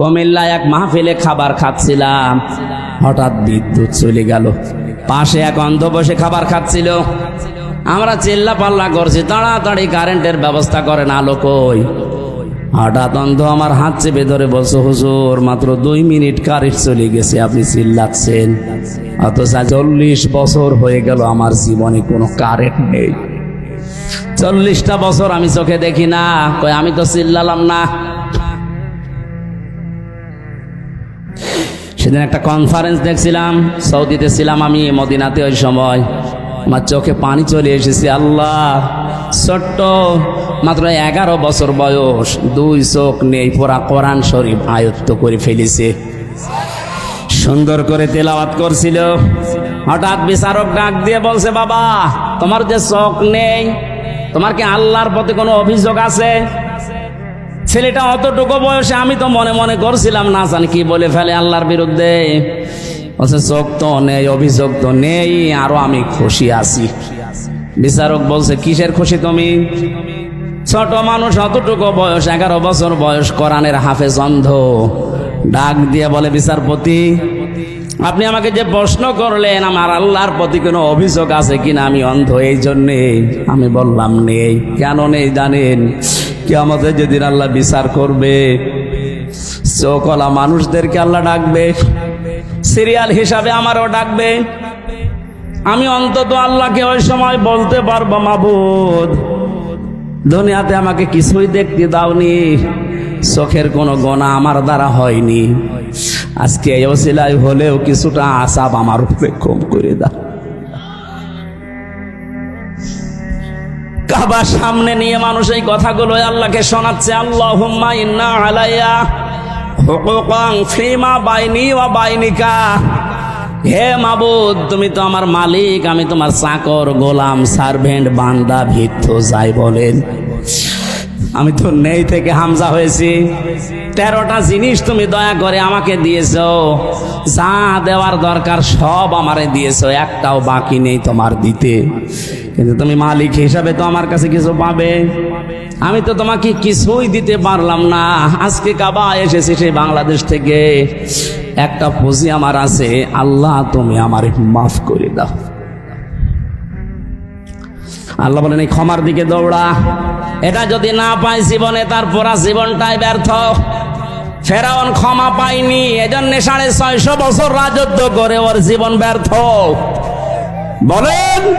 কুমিল্লায় এক মাহফিলে খাবার খাচ্ছিলাম। হঠাৎ বিদ্যুৎ চলে গেল। পাশে এক অন্ধ বসে খাবার খাচ্ছিল। আমরা চিল্লা পাল্লা করছি, তাড়াতাড়ি কারেন্টের ব্যবস্থা করেন আলো কই। হঠাৎ অন্ধ আমার হাত চেপে ধরে বলছো, হুজুর, মাত্র দুই মিনিট কারেন্ট চলে গেছে, আপনি চিল্লাচ্ছেন। অথচ চল্লিশ বছর হয়ে গেল, আমার জীবনে কোনো কারেন্ট নেই। চল্লিশটা বছর আমি চোখে দেখি না। কই, আমি তো চিল্লালাম না। সেদিন একটা কনফারেন্স দেখছিলাম, সৌদিতে ছিলাম আমি, মদিনাতে ওই সময়। আমার চোখে পানি চলে এসেছে, আল্লাহ, ছোট্ট, মাত্র এগারো বছর বয়স, দুই চোখ নেই, পুরা কোরআন শরীফ আয়ত্ত করে ফেলেছে। সুন্দর করে তেলাওয়াত করছিল। হঠাৎ বিচারক ডাক দিয়ে বলছে, বাবা, তোমার যে চোখ নেই, তোমার কি আল্লাহর প্রতি কোনো অভিযোগ আছে? ছেলেটা অতটুকু বয়সে আমি তো মনে মনে করছিলাম, না জানি কি বলে ফেলে আল্লাহর বিরুদ্ধে। বলছে চোখ তো নেই, অভিযোগ তো নেই, আরও আমি খুশি আছি। বিচারক বলছে, কিসের খুশি তুমি? ছোট মানুষ অতটুকু বয়স, এগারো বছর বয়স, কোরআনের হাফেজ অন্ধ। ডাক দিয়ে বলে, বিচারপতি, আপনি আমাকে যে প্রশ্ন করলেন, আমার আল্লাহর প্রতি কোনো অভিযোগ আছে কিনা? আমি অন্ধ, এই জন্যে আমি বললাম, নেই। কেন নেই জানেন? কি আমাদের যেদিন আল্লাহ বিচার করবে চোখলা মানুষদেরকে আল্লাহ ডাকবে, সিরিয়াল হিসাবে আমারও ডাকবে। আমি অন্তত আল্লাহকে ওই সময় বলতে পারব, মাবুদ, দুনিয়াতে আমাকে কিছুই দেখতে দাওনি, চোখের কোনো গোনা আমার দ্বারা হয়নি। আজকে এই অসিলাই হলেও কিছুটা আসাব আমার উপরে কম করে দাও। কাবা সামনে নিয়ে মানুষ এই কথাগুলো আল্লাহকে শোনাচ্ছে আল্লাহ আলাইয়া বাইনি বাইনিকা। হে মাবুদ, তুমি তো আমার মালিক, আমি তোমার চাকর, গোলাম, সার্ভেন্ট, বান্দা, ভিত্ত, যাই বলেন। আমি তো নেই থেকে হামজা হয়েছি। তেরোটা জিনিস তুমি দয়া করে আমাকে দিয়েছ। যা দেওয়ার দরকার সব আমারে দিয়েছ, একটাও বাকি নেই তোমার দিতে। কিন্তু তুমি মালিক হিসাবে তো আমার কাছে কিছু পাবে। আমি তো তোমাকে কিছুই দিতে পারলাম না। আজকে কাবা এসেছি সেই বাংলাদেশ থেকে। একটা পুঁজি আমার আছে। আল্লাহ, তুমি আমার মাফ করে দাও। আল্লাহ বলেন, এই ক্ষমার দিকে দৌড়া। এটা যদি না পাই জীবনে তার পুরা জীবনটাই ব্যর্থ। ফেরাউন ক্ষমা পায়নি। এজন্য সাড়ে ছয়শো বছর রাজত্ব করে ওর জীবন ব্যর্থ। বলেন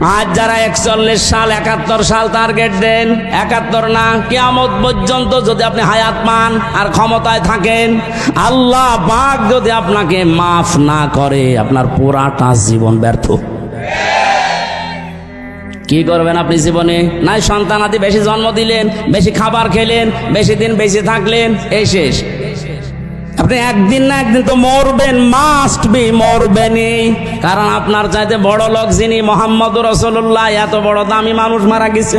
আজ যারা একচল্লিশ সাল, একাত্তর সাল টার্গেট দেন, একাত্তর না, কেয়ামত পর্যন্ত যদি আপনি হায়াত পান আর ক্ষমতায় থাকেন, আল্লাহ পাক যদি আপনাকে মাফ না করে, আপনার পুরাটা জীবন ব্যর্থ। কি করবেন আপনি জীবনে? নাই সন্তান আদি বেশি জন্ম দিলেন, বেশি খাবার খেলেন, বেশি দিন বেশি থাকলেন, এই শেষ। আপনি একদিন না একদিন তো মরবেন মাস্ট বি মরবেনই। কারণ আপনার চাইতে বড় লোক যিনি মোহাম্মদ রসল্লাহ এত বড় দামি মানুষ মারা গেছে।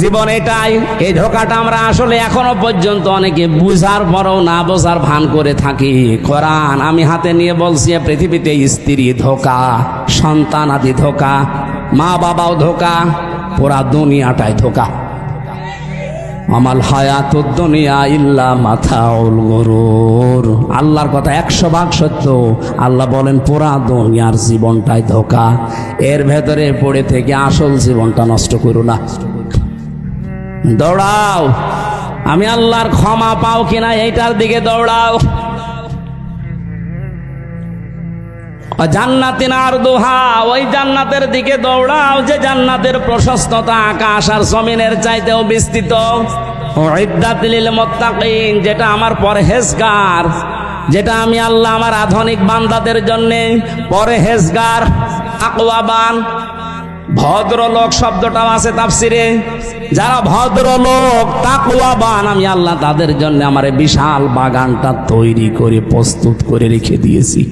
জীবন এটাই, এই ধোকাটা আমরা আসলে এখনও পর্যন্ত অনেকে বুঝার পরও না বোঝার ভান করে থাকি। কোরআন আমি হাতে নিয়ে বলছি পৃথিবীতে স্ত্রী ধোকা, সন্তান আদি ধোকা মা বাবাও ধোকা, পুরা দুনিয়াটাই ধোকা। আমাল হায়াত দুনিয়া ইল্লা মাথাউল গরুর। আল্লাহর কথা একশো ভাগ সত্য। আল্লাহ বলেন, পুরা দুনিয়ার জীবনটাই ধোকা। এর ভেতরে পড়ে থেকে আসল জীবনটা নষ্ট করো না। দৌড়াও। আমি আল্লাহর ক্ষমা পাও কিনা এইটার দিকে দৌড়াও। জান্নাতিন আর দোহা, ওই জান্নাতের দিকে দৌড়াও যে জান্নাতের প্রশস্ততা আকাশ আর জমিনের চাইতেও বিস্তৃত। ইদ্দাতিল মোত্তাকিন, যেটা আমার পরহেজগার, যেটা আমি আল্লাহ আমার আধুনিক বান্দাদের জন্য পরহেজগার আকওয়াবান ভদ্রলোক শব্দটাও আছে তাফসিরে। যারা ভদ্রলোক, তাকওয়াবান, আমি আল্লাহ তাদের জন্য আমার বিশাল বাগানটা তৈরি করে, প্রস্তুত করে রেখে দিয়েছি।